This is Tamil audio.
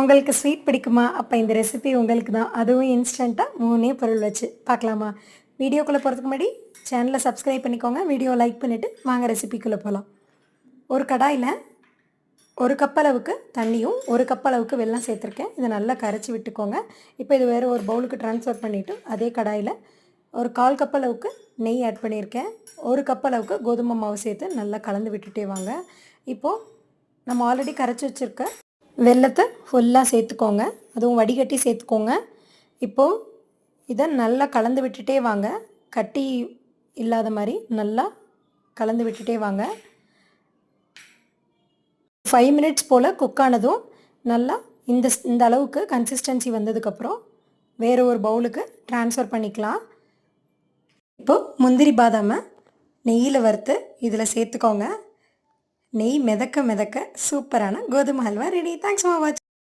உங்களுக்கு ஸ்வீட் பிடிக்குமா? அப்போ இந்த ரெசிபி உங்களுக்கு தான். அதுவும் இன்ஸ்டண்ட்டாக மூணே பொருள் வச்சு. பார்க்கலாமா? வீடியோக்குள்ளே போகிறதுக்கு முன்னாடி சேனலை சப்ஸ்கிரைப் பண்ணிக்கோங்க. வீடியோ லைக் பண்ணிவிட்டு வாங்க ரெசிபிக்குள்ளே போகலாம் ஒரு கடாயில் ஒரு கப் அளவுக்கு தண்ணியும் ஒரு கப் அளவுக்கு வெள்ளம் சேர்த்துருக்கேன். இதை நல்லா கரைச்சி விட்டுக்கோங்க. இப்போ இது வேறு ஒரு பவுலுக்கு ட்ரான்ஸ்ஃபர் பண்ணிவிட்டு அதே கடாயில் ஒரு கால் கப் அளவுக்கு நெய் ஆட் பண்ணியிருக்கேன். ஒரு கப் அளவுக்கு கோதுமை மாவு சேர்த்து நல்லா கலந்து விட்டுட்டே வாங்க. இப்போது நம்ம ஆல்ரெடி கரைச்சி வச்சுருக்க வெல்லத்தை ஃபுல்லாக சேர்த்துக்கோங்க. அதுவும் வடிகட்டி சேர்த்துக்கோங்க. இப்போது இதை நல்லா கலந்து விட்டுட்டே வாங்க. கட்டி இல்லாத மாதிரி நல்லா கலந்து விட்டுட்டே வாங்க. ஃபைவ் மினிட்ஸ் போல் குக் ஆனதும் நல்லா இந்த இந்த அளவுக்கு கன்சிஸ்டன்சி வந்ததுக்கப்புறம் வேறு ஒரு பவுலுக்கு ட்ரான்ஸ்ஃபர் பண்ணிக்கலாம். இப்போது முந்திரி பாதாமை நெய்யில் வறுத்து இதில் சேர்த்துக்கோங்க. நெய் மிதக்க மிதக்க சூப்பரான கோதுமை halwa ready thanks for watch